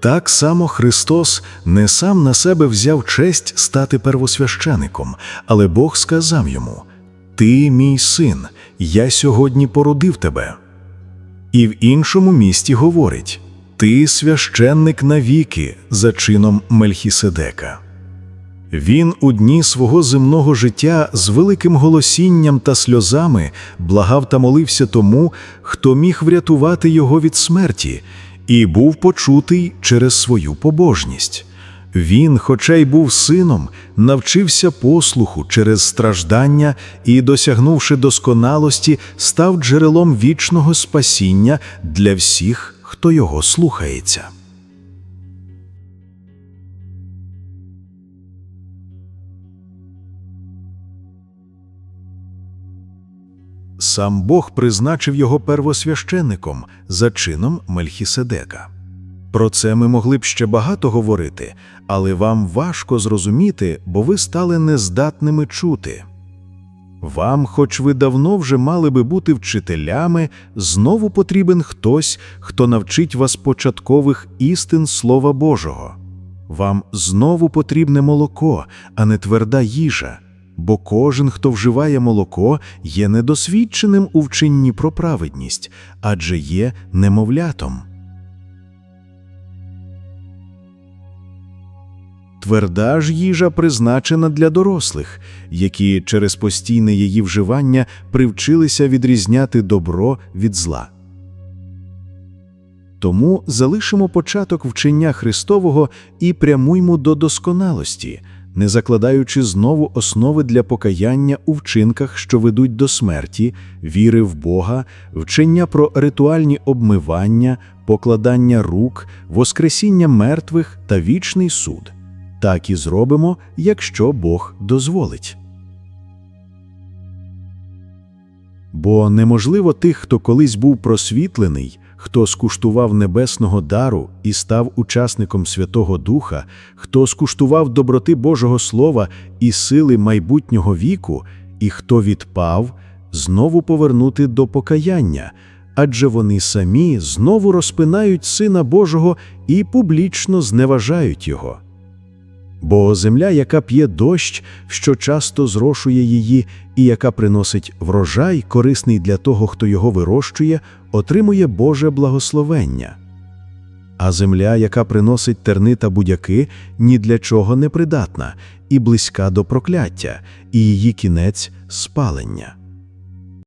Так само Христос не сам на себе взяв честь стати первосвящеником, але Бог сказав йому: Ти мій син, я сьогодні породив тебе. І в іншому місті говорить: Ти священник навіки за чином Мельхіседека. Він у дні свого земного життя з великим голосінням та сльозами благав та молився тому, хто міг врятувати його від смерті, і був почутий через свою побожність. Він, хоча й був сином, навчився послуху через страждання і, досягнувши досконалості, став джерелом вічного спасіння для всіх, хто його слухається. Сам Бог призначив його первосвященником за чином Мельхіседека. Про це ми могли б ще багато говорити, але вам важко зрозуміти, бо ви стали нездатними чути. Вам, хоч ви давно вже мали би бути вчителями, знову потрібен хтось, хто навчить вас початкових істин Слова Божого. Вам знову потрібне молоко, а не тверда їжа, бо кожен, хто вживає молоко, є недосвідченим у вчинні про праведність, адже є немовлятом. Тверда ж їжа призначена для дорослих, які через постійне її вживання привчилися відрізняти добро від зла. Тому залишимо початок вчення Христового і прямуймо до досконалості, не закладаючи знову основи для покаяння у вчинках, що ведуть до смерті, віри в Бога, вчення про ритуальні обмивання, покладання рук, воскресіння мертвих та вічний суд. Так і зробимо, якщо Бог дозволить. Бо неможливо тих, хто колись був просвітлений, хто скуштував небесного дару і став учасником Святого Духа, хто скуштував доброти Божого Слова і сили майбутнього віку, і хто відпав, знову повернути до покаяння, адже вони самі знову розпинають Сина Божого і публічно зневажають Його. Бо земля, яка п'є дощ, що часто зрошує її, і яка приносить врожай, корисний для того, хто його вирощує, отримує Боже благословення. А земля, яка приносить терни та будяки, ні для чого не придатна, і близька до прокляття, і її кінець спалення.